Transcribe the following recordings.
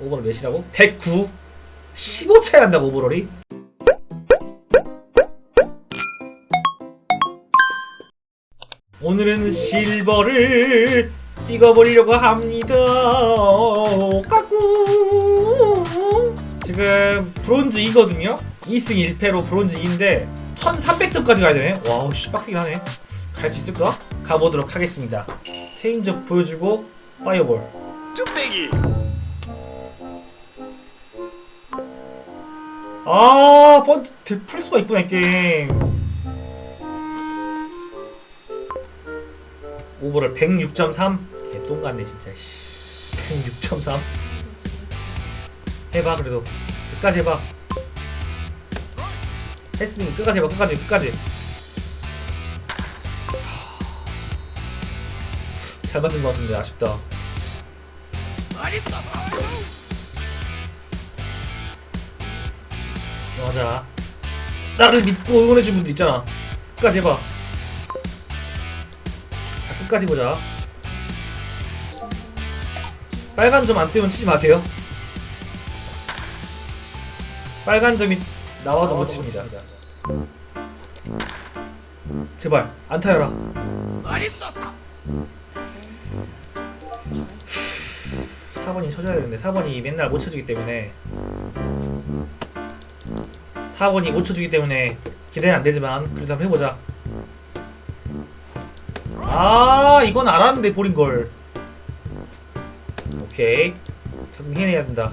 오버롤 몇이라고? 109 15 차이 난다고 오버롤이? 오늘은 실버를 찍어보려고 합니다. 까꿍. 지금 브론즈 2거든요. 2승 1패로 브론즈 2인데 1300점까지 가야 되네. 와우, 씨, 빡세긴 하네. 갈 수 있을까? 가보도록 하겠습니다. 체인지업 보여주고 파이어볼. 뚝배기 아, 될- 풀 수가 있구나, 이 게임. 오버를 106.3. 개똥 같네, 진짜. 씨. 106.3. 해봐, 그래도. 끝까지 해봐. 했으니 끝까지 해봐, 끝까지, 끝까지. 하. 잘 맞은 것 같은데, 아쉽다. 맞아. 나를 믿고 응원해준 분도 있잖아. 끝까지 해봐. 자, 끝까지 보자. 빨간 점 안 뜨면 치지 마세요. 빨간 점이 나와도 못 칩니다. 제발, 안 타여라. 4번이 쳐줘야 되는데 4번이 맨날 못 쳐주기 때문에 4번이 못 쳐주기 때문에 기대는 안 되지만 그래도 한번 해보자. 아 이건 알았는데 볼인 걸. 오케이 적응 해내야 된다.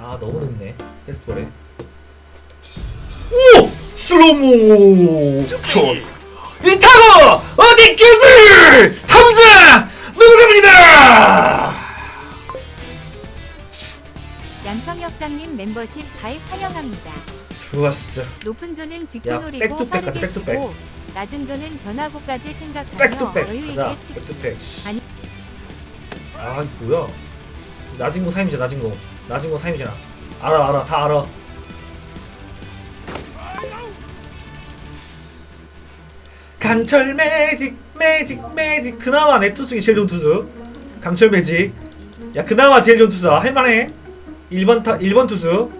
아 너무 늦네 페스티벌에. 오 슬로모 뚝배기 이타고 어디까지 탐자 누구입니다. 양평역장님 멤버십 가입 환영합니다. 좋았어. 높은 조는 야, 직구놀이고 빠르게 백투백. 치고 낮은 조는 변화구까지 생각하며 백투백. 여유 가자 있게 치고 백투백. 아니. 아 이거 뭐야? 낮은 거 타임이잖아 낮은 거. 낮은 거 타임이잖아 알아 알아. 다 알아. 강철 매직 매직 매직. 그나마 내 투수기 제일 좋은 투수 강철 매직. 야 그나마 제일 좋은 투수야 할만해 1번 타 1번 투수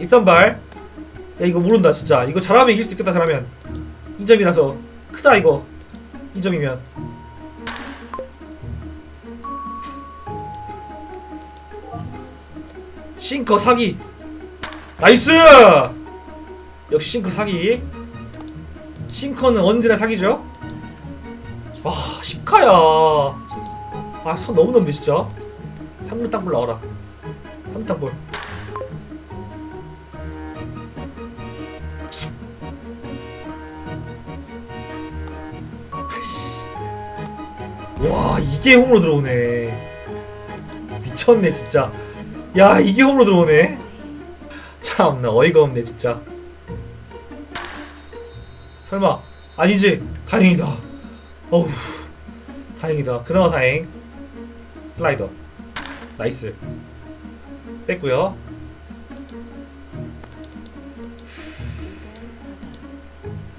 이선발. 야 이거 모른다 진짜. 이거 잘하면 이길 수 있겠다 잘하면. 2점이라서 크다 이거. 2점이면. 싱커 사기. 나이스! 역시 싱커 사기. 싱커는 언제나 사기죠? 와 10카야. 아선 너무 넘네 진짜. 3루 땅볼 나와라 3루 땅볼 와 이게 홈으로 들어오네. 미쳤네 진짜. 야 이게 홈으로 들어오네. 참나 어이가 없네 진짜. 설마 아니지? 다행이다. 어우 다행이다. 그나마 다행. 슬라이더. 나이스 뺐고요.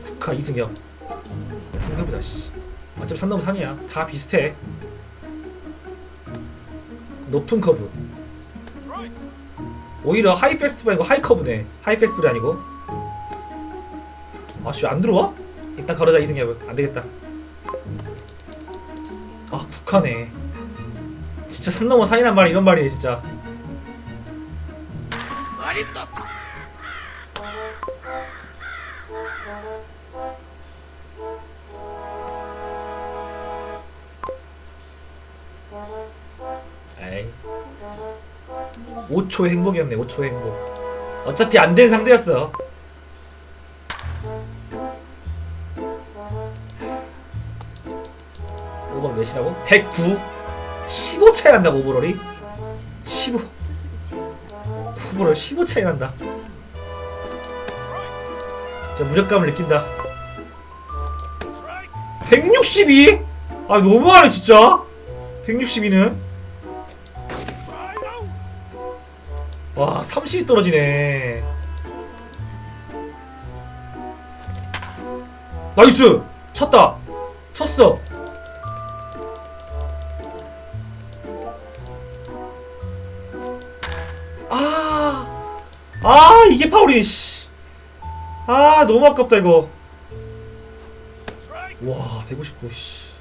국화 이승엽. 야, 승엽이다 씨. 어차피 3넘 3이야. 다 비슷해. 높은 커브. 오히려 하이 페스티벌 아니고 하이 커브네. 하이 페스티벌이 아니고. 아씨 안 들어와? 일단 걸어자 이승엽은. 안 되겠다. 아 국하네. 진짜 산 넘어 산이란 말이 이런 말이네 진짜 에이. 5초 행복이었네 5초 행복. 어차피 안 된 상대였어. 오버롤 몇이라고? 109 15 차이 난다고 오버롤이? 15 오버롤 15 차이 난다. 진짜 무력감을 느낀다. 162? 아 너무하네 진짜. 162는? 와 30이 떨어지네. 나이스! 쳤다. 쳤어 아 이게 파울이네 씨. 아 너무 아깝다 이거 와 159, 씨.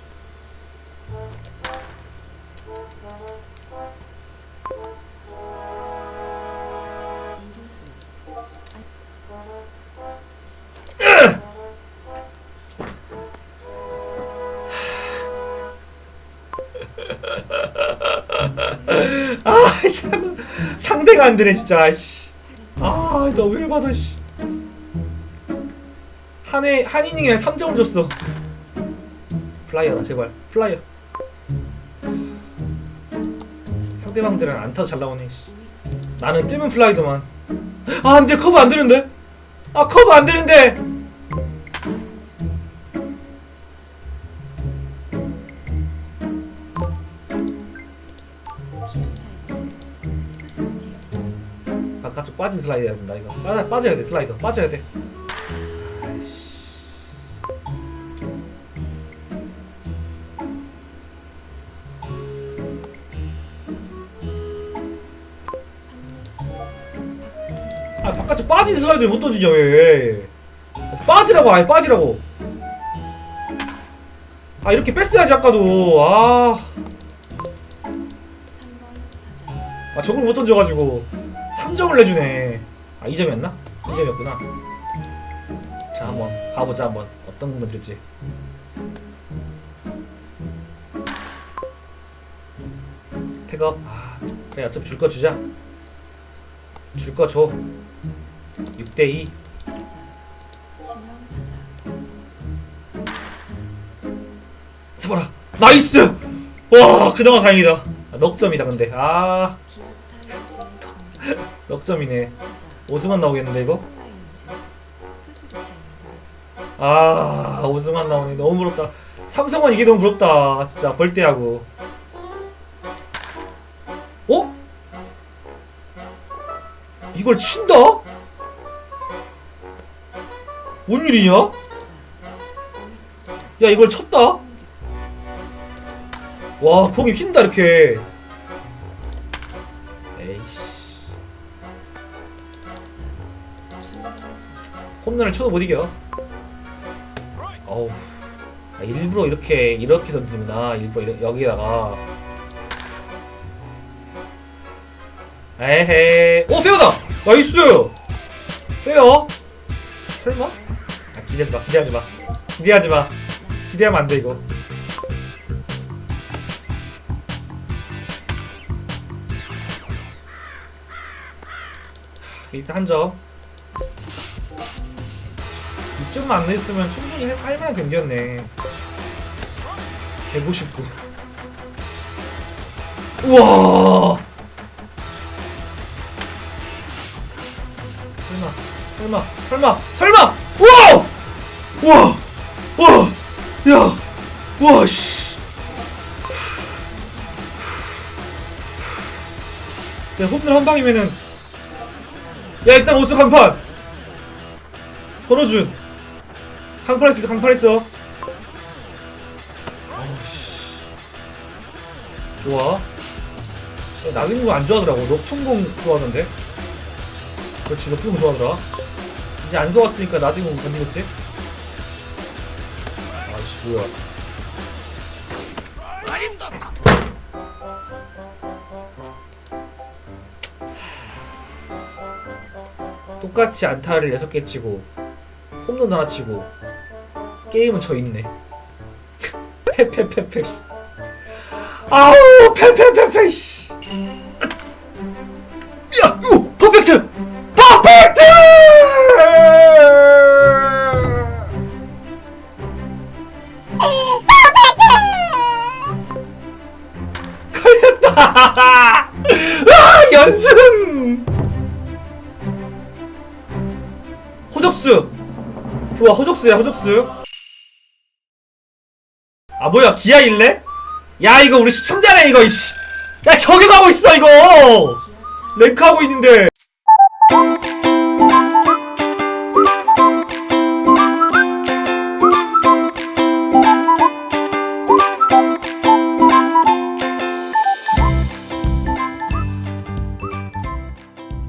아, 상대가 안 되네 진짜. 씨. 아, 너무 열받아 씨. 한해 한 이닝에 3점을 줬어. 플라이어라 제발 플라이어. 상대방들은 안타도 잘 나오네. 씨. 나는 뜨면 플라이더만. 아, 근데 커브 안 되는데? 아, 커브 안 되는데. 바깥쪽 빠진 슬라이드 해야 된다 이거. 빠져 빠져야 돼 슬라이더 빠져야 돼. 아이씨. 아 바깥쪽 빠진 슬라이드를 못 던지냐 왜? 빠지라고 아예 빠지라고. 아 이렇게 뺐어야지 아까도 아. 아 저걸 못 던져가지고 3점을 내주네. 아 2점이었나? 2점이었구나. 자 한번 가보자 한번. 어떤 공 던질지. 태업 아 그래 어차피 줄 거 주자. 줄 거 줘. 6대2 잡아라. 나이스! 와 그나마 다행이다. 아, 넉점이다 근데. 아 넉점이네 오승환 나오겠는데 이거? 아 오승환 나오네 너무 부럽다 삼성은 이게 너무 부럽다 진짜 벌떼하고 어? 이걸 친다? 뭔 일이냐? 야 이걸 쳤다? 와 공이 휜다 이렇게 홈런을 쳐도 못 이겨. 어우. 아, 일부러 이렇게 이렇게 던지는구나 일부러 이러, 여기다가. 에헤. 오 페어다! 나이스! 페어? 설마? 아 기대하지 마 기대하지 마. 기대하지 마. 기대하면 안 돼 이거. 일단 한 점. 이쯤만 안 냈으면 충분히 할, 할 만한 경기였네. 159. 우와! 설마, 설마, 설마, 설마! 우와! 우와! 우와! 야! 우와, 씨! 야, 홈런 한 방이면은 야 일단 오수 강판 선호준 강판했을 때 강판했어. 아우씨. 좋아. 야, 낙인 공안 좋아하더라고. 높은 공 좋아하는데. 그렇지 높은 공 좋아하더라. 이제 안 쏘았으니까 낮은 공 던지겠지? 아씨 뭐야. 똑같이 안타를 6개 치고 홈런 하나 치고 게임은 저 있네. 페페페페. 아우 페페페페 씨. 야 이거 퍼펙트! 퍼펙트! 걸렸다. 아 연승! 호적수. 좋아 호적수야 호적수. 아 뭐야 기아 일래? 야 이거 우리 시청자네 이거 이씨. 야 저기 가고 있어 이거! 랭크하고 있는데